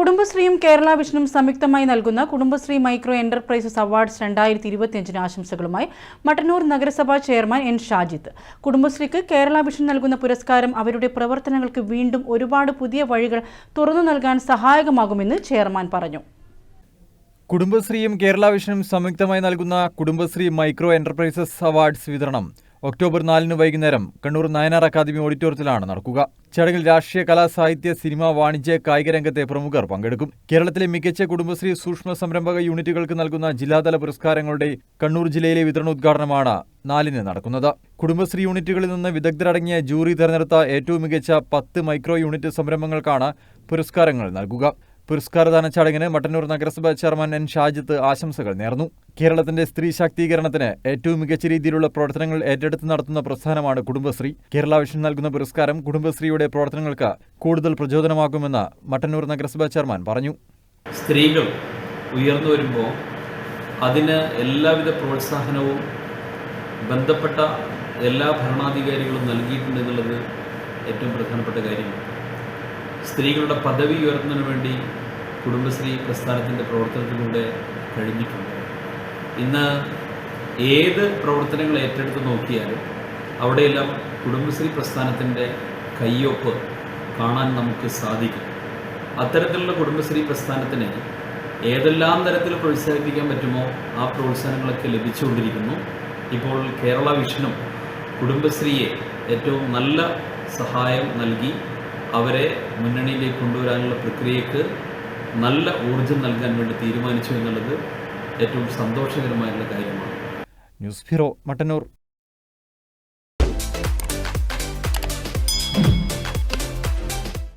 കുടുംബശ്രീയും കേരള വിഷനും സംയുക്തമായി നൽകുന്ന കുടുംബശ്രീ മൈക്രോ എന്റർപ്രൈസസ് അവാർഡ്സ് രണ്ടായിരത്തി ഇരുപത്തിയഞ്ചിന് ആശംസകളുമായി മട്ടന്നൂർ നഗരസഭാ ചെയർമാൻ എൻ ഷാജിത്ത് കുടുംബശ്രീക്ക് കേരള വിഷൻ നൽകുന്ന പുരസ്കാരം അവരുടെ പ്രവർത്തനങ്ങൾക്ക് വീണ്ടും ഒരുപാട് പുതിയ വഴികൾ തുറന്നു നൽകാൻ സഹായകമാകുമെന്ന് ചെയർമാൻ പറഞ്ഞു. കുടുംബശ്രീയും കേരള വിഷനും സംയുക്തമായി നൽകുന്ന കുടുംബശ്രീ മൈക്രോ എന്റർപ്രൈസസ് അവാർഡ്സ് വിതരണം ഒക്ടോബർ നാലിന് വൈകുന്നേരം കണ്ണൂർ നയനാർ അക്കാദമി ഓഡിറ്റോറിയത്തിലാണ് നടക്കുക. ചടങ്ങിൽ രാഷ്ട്രീയ കലാ സാഹിത്യ സിനിമ വാണിജ്യ കായിക രംഗത്തെ പ്രമുഖർ പങ്കെടുക്കും. കേരളത്തിലെ മികച്ച കുടുംബശ്രീ സൂക്ഷ്മ സംരംഭക യൂണിറ്റുകൾക്ക് നൽകുന്ന ജില്ലാതല പുരസ്കാരങ്ങളുടെ കണ്ണൂർ ജില്ലയിലെ വിതരണോദ്ഘാടനമാണ് നാലിന് നടക്കുന്നത്. കുടുംബശ്രീ യൂണിറ്റുകളിൽ നിന്ന് വിദഗ്ധരടങ്ങിയ ജൂറി തെരഞ്ഞെടുത്ത ഏറ്റവും മികച്ച പത്ത് മൈക്രോ യൂണിറ്റ് സംരംഭങ്ങൾക്കാണ് പുരസ്കാരങ്ങൾ നൽകുക. പുരസ്കാരദാന ചടങ്ങിന് മട്ടന്നൂർ നഗരസഭാ ചെയർമാൻ എൻ ഷാജിത്ത് ആശംസകൾ നേർന്നു. കേരളത്തിന്റെ സ്ത്രീ ശാക്തീകരണത്തിന് ഏറ്റവും മികച്ച രീതിയിലുള്ള പ്രവർത്തനങ്ങൾ ഏറ്റെടുത്ത് നടത്തുന്ന പ്രസ്ഥാനമാണ് കുടുംബശ്രീ. കേരള വിഷൻ നൽകുന്ന പുരസ്കാരം കുടുംബശ്രീയുടെ പ്രവർത്തനങ്ങൾക്ക് കൂടുതൽ പ്രചോദനമാകുമെന്ന് മട്ടന്നൂർ നഗരസഭാ ചെയർമാൻ പറഞ്ഞു. സ്ത്രീകൾ ഉയർന്നു വരുമ്പോൾ അതിന് എല്ലാവിധ പ്രോത്സാഹനവും ബന്ധപ്പെട്ട എല്ലാ ഭരണാധികാരികളും നൽകിയിട്ടുണ്ട് എന്നുള്ളത് ഏറ്റവും പ്രധാനപ്പെട്ട കാര്യമാണ്. സ്ത്രീകളുടെ പദവി ഉയർത്തുന്നതിന് വേണ്ടി കുടുംബശ്രീ പ്രസ്ഥാനത്തിന്റെ പ്രവർത്തനത്തിലൂടെ കഴിഞ്ഞിട്ടുണ്ട്. ഇന്ന് ഏത് പ്രവർത്തനങ്ങൾ ഏറ്റെടുത്ത് നോക്കിയാലും അവിടെയെല്ലാം കുടുംബശ്രീ പ്രസ്ഥാനത്തിന്റെ കയ്യൊപ്പ് കാണാൻ നമുക്ക് സാധിക്കും. അത്തരത്തിലുള്ള കുടുംബശ്രീ പ്രസ്ഥാനത്തിന് ഏതെല്ലാം തരത്തിൽ പ്രോത്സാഹിപ്പിക്കാൻ പറ്റുമോ ആ പ്രോത്സാഹനങ്ങളൊക്കെ ലഭിച്ചുകൊണ്ടിരിക്കുന്നു. ഇപ്പോൾ കേരള വിഷനും കുടുംബശ്രീയെ ഏറ്റവും നല്ല സഹായം നൽകി അവരെ മുന്നണിയിലേക്ക് കൊണ്ടുവരാനുള്ള പ്രക്രിയക്ക് നല്ല ഊർജം നൽകാൻ വേണ്ടി തീരുമാനിച്ചു എന്നുള്ളത് ഏറ്റവും സന്തോഷകരമായിട്ടുള്ള കാര്യമാണ്. News bureau Mattannur.